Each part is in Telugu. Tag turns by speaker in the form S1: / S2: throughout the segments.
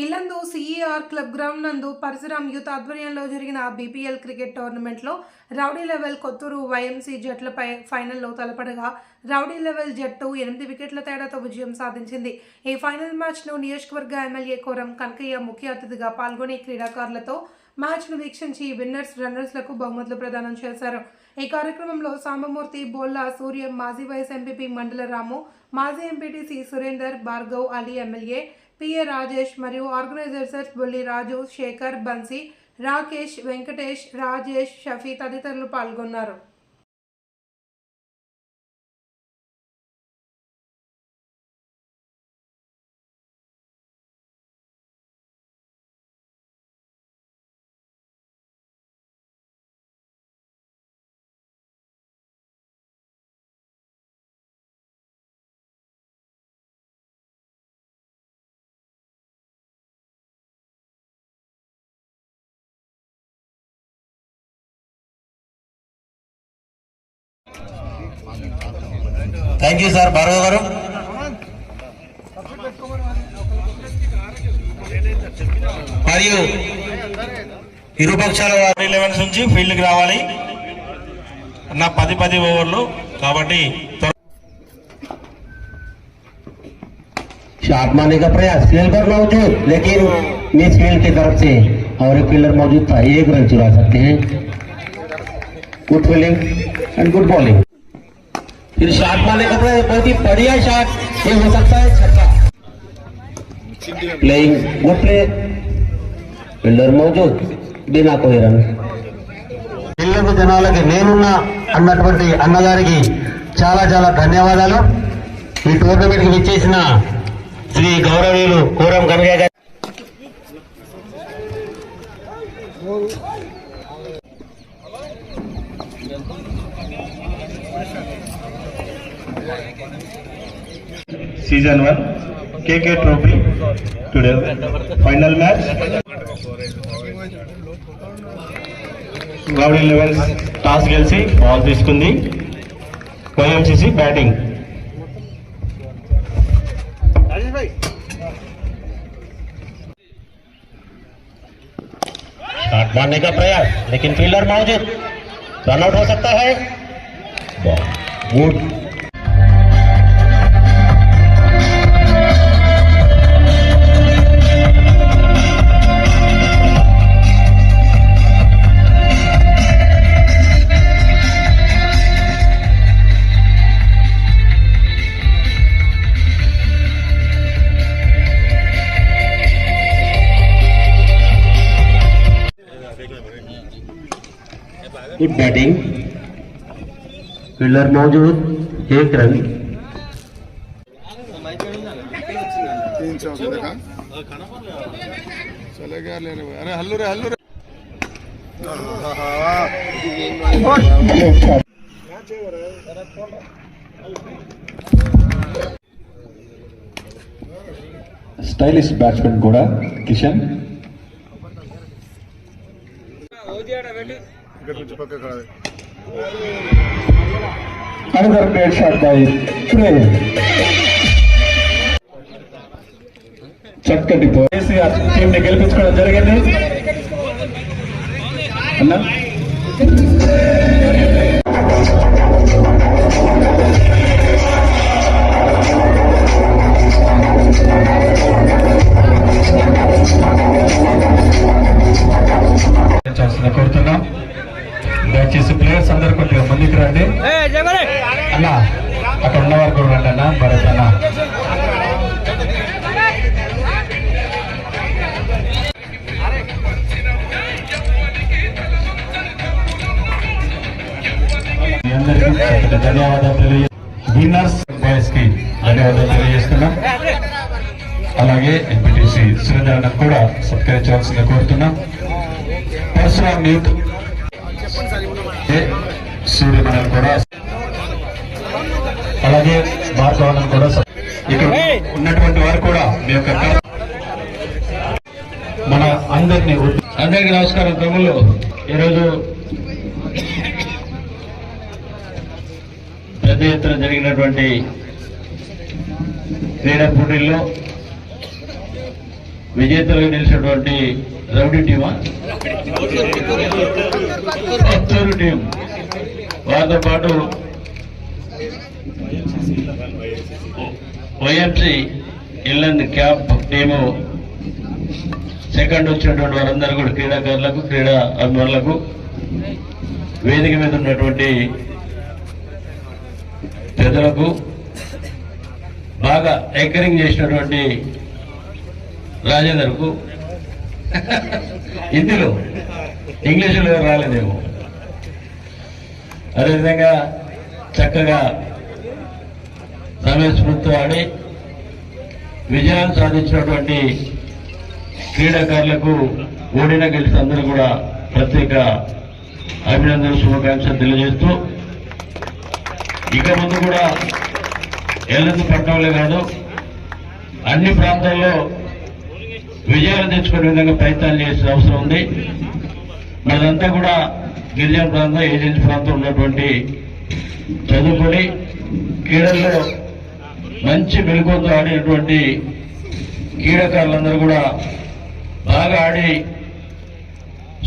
S1: ఇల్లందు సిఈఆర్ క్లబ్ గ్రౌండ్ నందు పరశురాం యూత్ ఆధ్వర్యంలో జరిగిన బీపీఎల్ క్రికెట్ టోర్నమెంట్లో రౌడీ లెవెల్ కొత్తూరు వైఎంసీ జట్లపై ఫైనల్లో తలపడగా రౌడీ లెవెల్ జట్టు ఎనిమిది వికెట్ల తేడాతో విజయం సాధించింది. ఈ ఫైనల్ మ్యాచ్ను నియోజకవర్గ ఎమ్మెల్యే కోరం కనకయ్య ముఖ్య అతిథిగా పాల్గొని క్రీడాకారులతో మ్యాచ్ను వీక్షించి విన్నర్స్ రన్నర్స్లకు బహుమతులు ప్రదానం చేశారు. ఈ కార్యక్రమంలో సాంబమూర్తి బోల్లా సూర్యం మాజీ వైస్ ఎంపీపీ మండల రాము మాజీ MPTC Surender Bhargav Ali MLA PA Rajesh మరియు ఆర్గనైజర్స్ బుల్లి రాజు శేఖర్ బన్సీ రాకేష్ వెంకటేష్ రాజేష్ షఫీ తదితరులు పాల్గొన్నారు.
S2: థ్యాంక్ యూ సార్ భార్గవ్ గారు మరియు ఇరుపక్షాల వారి లెవెల్స్ నుంచి ఫీల్డ్కి రావాలి నా పది పది ఓవర్లు కాబట్టి త్వర-
S3: शॉट मारने का प्रयास फील्डर मौजूद लेकिन मिस फील्ड की तरफ से और एक फील्डर मौजूद था एक रन चुरा सकते हैं good fielding and good bowling फिर शॉट मारने का प्रयास बहुत ही बढ़िया शॉट ये हो सकता है छक्का प्लेइंग गुड प्ले फील्डर मौजूद बिना कोई रन ఇళ్లకు జనాలకి నేనున్నా అన్నటువంటి అన్నగారికి చాలా చాలా ధన్యవాదాలు ఈ టోర్నమెంట్ కి విచ్చేసిన శ్రీ గౌరవీయులు కూరం కనకయ్య గారు
S2: season one KK trophy today final match rowdy levels toss గెలిచి బాల్ తీసుకుంది వైఎంసీసీ బ్యాటింగ్
S3: शॉट मारने का प्रयास लेकिन फील्डर मौजूद रनआउट हो सकता है गुड गुड बैटिंग फील्डर मौजूद एक रन
S4: तीन सौ से देखा चले गया लेने में अरे हल्लू रे हल्लू रे
S5: స్టైలిష్ బ్యాట్స్మెన్ కూడా కిషన్
S4: పక్క
S5: బై ప్రేమ్ చక్కటి కేసీఆర్ టీం ని గెలిపించుకోవడం జరిగింది. అన్నా? బాయ్స్కి ధన్యవాదాలు తెలియజేస్తున్నాం అలాగే ఎంపీటీసీ సురేంద్రన్న కూడా సత్కరించవలసిందిగా కోరుతున్నాం. పరశురామ్ యూత్ సూర్యమణం కూడా అలాగే భార్గవనం కూడా ఇక్కడ ఉన్నటువంటి వారు కూడా మీ యొక్క మన అందరినీ అందరికీ నమస్కారం తమ్ముళ్ళు. ఈరోజు పెద్ద ఎత్తున జరిగినటువంటి క్రీడా పోటీల్లో
S6: విజేతలుగా నిలిచినటువంటి రౌడీ టీమా? టీం. వారితో పాటు వైఎంసీ ఇల్లండ్ క్యాంప్ టీము సెకండ్ వచ్చినటువంటి వారందరూ కూడా క్రీడాకారులకు క్రీడా అభిమానులకు వేదిక మీద ఉన్నటువంటి పెద్దలకు బాగా ఎంకరింగ్ చేసినటువంటి రాజేందర్కు హిందీలో ఇంగ్లీషులో రాలేదేమో. అదేవిధంగా చక్కగా రమేష్ స్మృతితో ఆడి విజయాన్ని సాధించినటువంటి క్రీడాకారులకు ఓడిన గెలిచిన అందరూ కూడా ప్రత్యేక అభినందన శుభాకాంక్షలు తెలియజేస్తూ ఇక ముందు కూడా ఎల్లందు పట్టణంలో కాదు అన్ని ప్రాంతాల్లో విజయాలు తెచ్చుకునే విధంగా ప్రయత్నాలు చేసిన అవసరం ఉంది. మనదంతా కూడా గిరిజన ప్రాంతం ఏజెన్సీ ప్రాంతం ఉన్నటువంటి చదువుకొని క్రీడల్లో మంచి మెలుగుతో ఆడినటువంటి క్రీడాకారులందరూ కూడా బాగా ఆడి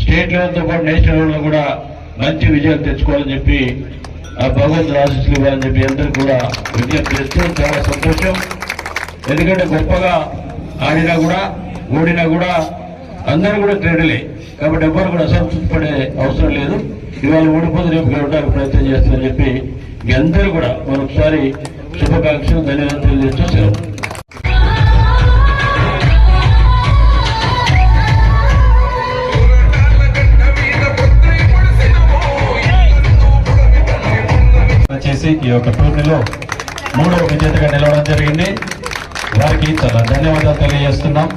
S6: స్టేట్ లెవెల్తో పాటు నేషనల్ లెవెల్లో కూడా మంచి విజయాలు తెచ్చుకోవాలని చెప్పి ఆ భగవంతుడు ఆశిస్తులు ఇవ్వాలని చెప్పి అందరూ కూడా విజ్ఞప్తి చేస్తూ చాలా సంతోషం. ఎందుకంటే గొప్పగా ఆడినా కూడా ఓడినా కూడా అందరూ కూడా క్రీడలే. కాబట్టి ఎవ్వరు కూడా అసంతృప్తి పడే అవసరం లేదు. ఇవాళ ఓడిపోతే రేపు గెలవడానికి ప్రయత్నం చేస్తామని చెప్పి మీ అందరూ కూడా మరొకసారి శుభాకాంక్షలు ధన్యవాదాలు తెలియజేస్తూ సెలవు. ఈ యొక్క టోర్నీలో మూడవ విజేతగా నిలవడం జరిగింది. వారికి చాలా ధన్యవాదాలు తెలియజేస్తున్నాం.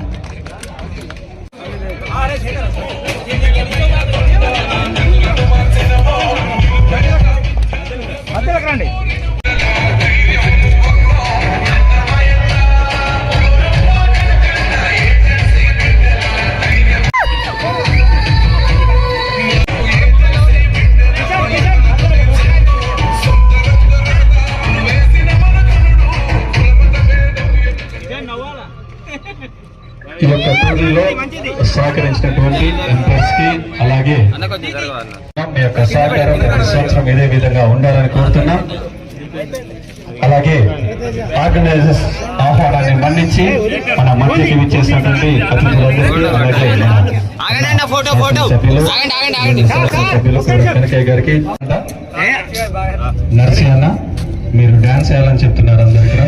S6: సహకరించినటువంటి ఎంపైర్స్కి అలాగే మీ యొక్క సహకారం సంవత్సరం ఇదే విధంగా ఉండాలని కోరుతున్నాం. అలాగే ఆర్గనైజర్స్ ఆహ్వానాన్ని మన్నించి మన మధ్యకి విచ్చేసినటువంటి కనకయ్య గారికి. నర్సి అన్న మీరు డాన్స్ చేయాలని చెప్తున్నారు అందరు